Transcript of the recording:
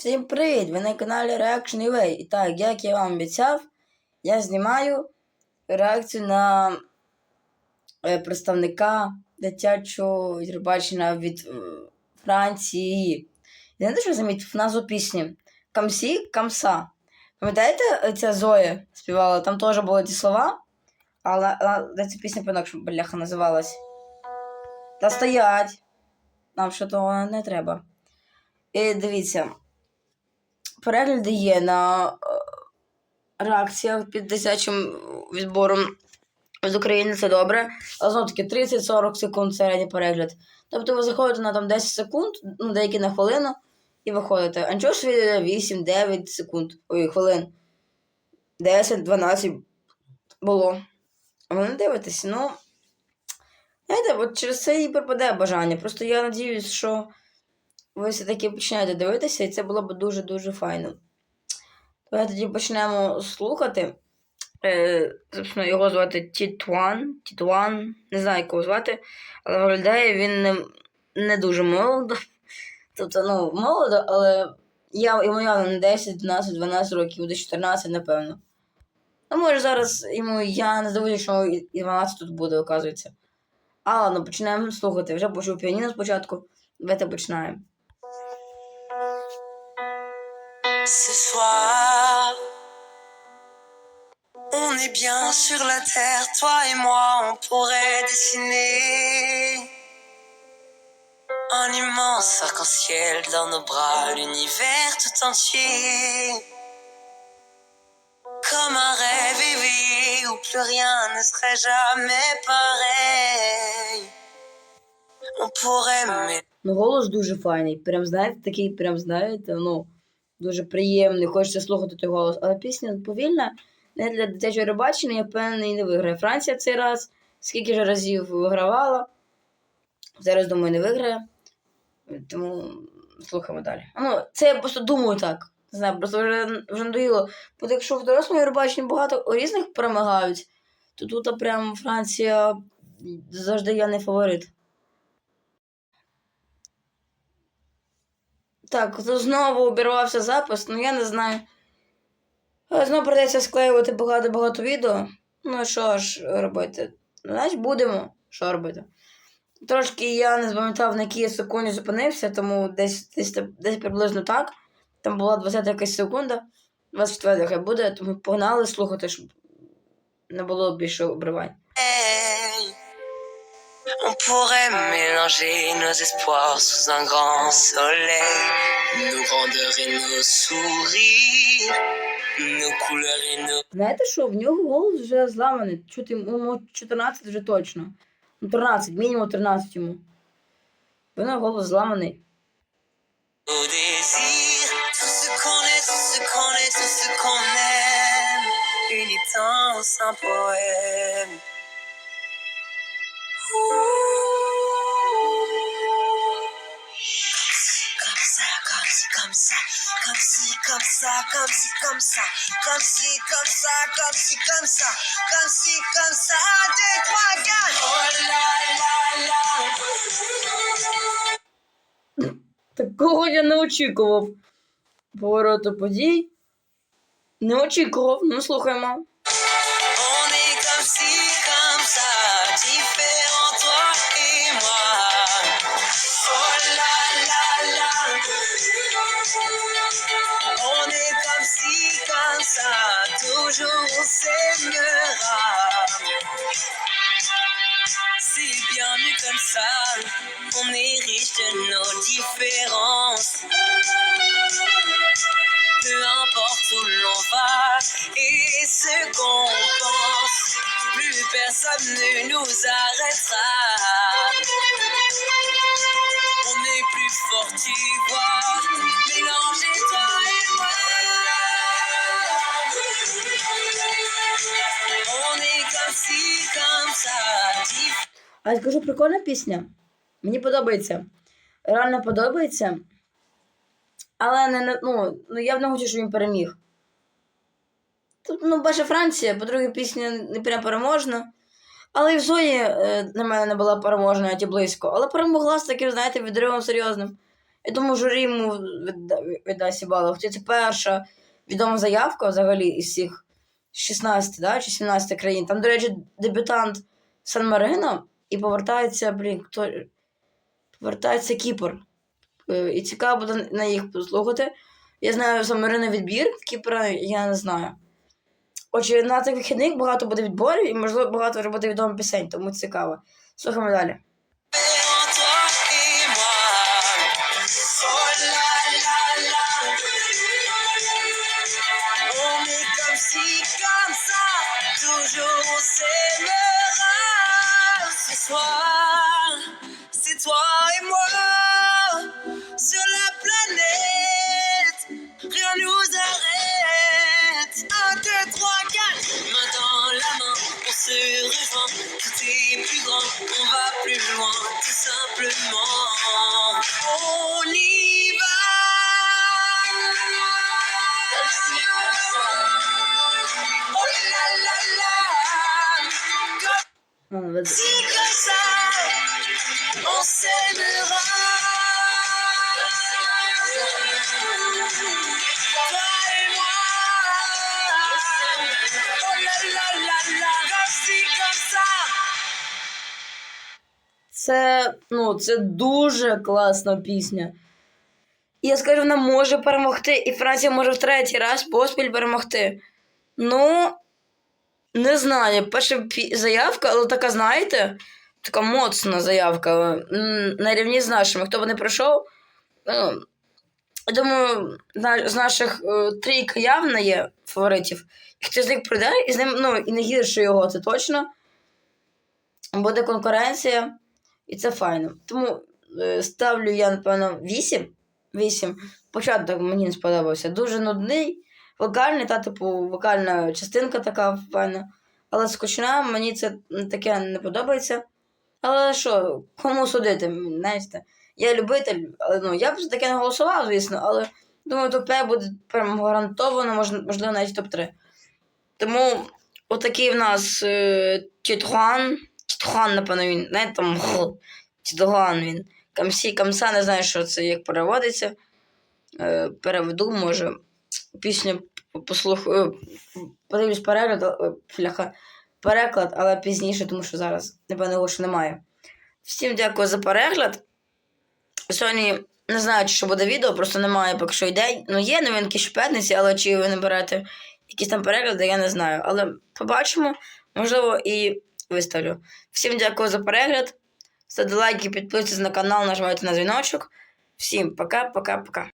Всім привіт! Ви на каналі Reaction UA. І так, як я вам обіцяв, я знімаю реакцію на е, представника дитячого Євробачення від е, Франції. Знаєте, що замітив назву пісні? Камсі Камса. Пам'ятаєте, е, ця Зоя співала? Там теж були ті слова, але, але ця пісня по-інакшому бляха називалась. Та стоять! Нам що того не треба. І дивіться перегляди є на е, реакціях під дитячим відбором з України, це добре. Але знову таки 30-40 секунд середній перегляд. Тобто ви заходите на там 10 секунд, ну деякі на хвилину, і виходите. А нічого ж відео 8-9 секунд. Ой, хвилин. 10-12 було. А ви не дивитесь, ну. Знаєте, от через це і пропаде бажання. Просто я надіюсь, що ви все-таки почнете дивитися, і це було б дуже-дуже файно. Давайте тоді почнемо слухати. Е, собственно, його звати Тітуан. Тітуан, не знаю, як його звати, але виглядає він не, не дуже молодо. Тобто, ну, молодо, але я, йому явно не 10, 12, 12 років, до 14, напевно. Ну, може, зараз йому я не здивуюся, що і 12 тут буде, оказується. А ладно, почнемо слухати. Вже почув піаніно спочатку. Давайте починаємо. Ce soir, on est bien sur la terre, toi et moi, on pourrait dessiner un immense arc-en-ciel dans nos bras, l'univers tout entier. Comme un rêve éveillé où plus rien ne serait jamais pareil. On pourrait mêler Ну, голос дуже файний. Прям знаєте, такий, прям знаєте, ну, Дуже приємний, хочеться слухати той голос. Але пісня повільна, не для дитячого рибачення, я впевнений, не виграє. Франція цей раз, скільки ж разів вигравала. Зараз, думаю, не виграє. Тому слухаємо далі. Ну, це я просто думаю так. Не знаю, просто вже, вже надоїло. Бо якщо в дорослому Євробаченні багато різних перемагають, то тут прям Франція завжди я не фаворит. Так, знову обірвався запис, ну я не знаю. Знову придеться склеювати багато-багато відео. Ну що ж робити? Значить, будемо. Що робити? Трошки я не запам'ятав, на якій я секунді зупинився, тому десь, десь, десь приблизно так. Там була 20 якась секунда, 24 хай буде, тому погнали слухати, щоб не було більше обривань. On pourrait mélanger nos espoirs sous un grand soleil, nos grandeurs et nos sourires, Знаєте що, в нього голос вже зламаний. Чути йому 14 вже точно. Ну, 13, мінімум 13 йому. В нього голос зламаний. Comme ça, comme si, comme ça, comme si, comme ça, comme si, comme ça, comme si, comme ça, comme si, comme ça, comme si, comme ça, un, deux, trois, quatre. Oh là là là. Такого я не очікував. Повороту подій. Не очікував. Ну, слухаємо. On est C'est bien mieux comme ça. On est riche de nos différences. Peu importe où l'on va et ce qu'on pense, plus personne ne nous arrêtera. On est plus fort, tu vois, toi А я скажу, прикольна пісня. Мені подобається. Реально подобається. Але не, ну, ну, я б не хочу, щоб він переміг. Тут, ну, перша Франція, по-друге, пісня не прям переможна. Але і в Зої е, на мене не була переможна, а ті близько. Але перемогла з таким, знаєте, відривом серйозним. Я думаю, журі йому відда- віддасть. Хоча це перша відома заявка взагалі із всіх 16 да, чи 17 країн. Там, до речі, дебютант Сан Марино і повертається, блін, хто. Повертається Кіпр. Е, І цікаво буде на їх послухати. Я знаю Сан Марино відбір, Кіпра я не знаю. Отже, на цих вихідних багато буде відборів і, можливо, багато вже буде відомих пісень, тому цікаво. Слухаємо далі. c'est toi et moi sur la planète. Rien nous arrête. Un, deux, trois, quatre. Main dans la main, on se rejoint. Tout est plus grand, on va plus loin, tout simplement. On y va. Oh va Це, ну, це дуже класна пісня. Я скажу, вона може перемогти, і Франція може в третій раз поспіль перемогти. Ну, не знаю, перша заявка, але така, знаєте, така моцна заявка. На рівні з нашими. Хто б не пройшов, ну, я думаю, з наших е, трійка явно є фаворитів. І хтось з них пройде, і з ним, ну, і не гірше його, це точно. Буде конкуренція. І це файно. Тому е, ставлю я, напевно, 8. 8. Початок мені не сподобався. Дуже нудний, вокальний, та, типу, вокальна частинка така файна. Але скучна, мені це таке не подобається. Але що, кому судити? Знаєте, я любитель, ну, я б за таке не голосував, звісно, але думаю, топ-5 буде прям гарантовано, можливо, навіть топ-3. Тому отакий в нас е, Тітхуан. Тітхуан, напевно, він, знаєте, там гл, він. Камсі, камса, не знаю, що це як переводиться. Е, переведу, може, пісню послухаю, подивлюсь перегляд, е, фляха, переклад, але пізніше, тому що зараз, напевно, його ще немає. Всім дякую за перегляд. Сьогодні не знаю, чи що буде відео, просто немає поки що ідей. Ну, є новинки щоп'ятниці, але чи ви не берете якісь там перегляди, я не знаю. Але побачимо, можливо, і виставлю. Всім дякую за перегляд. Ставте лайки, підписуйтесь на канал, нажимайте на дзвіночок. Всім пока-пока-пока.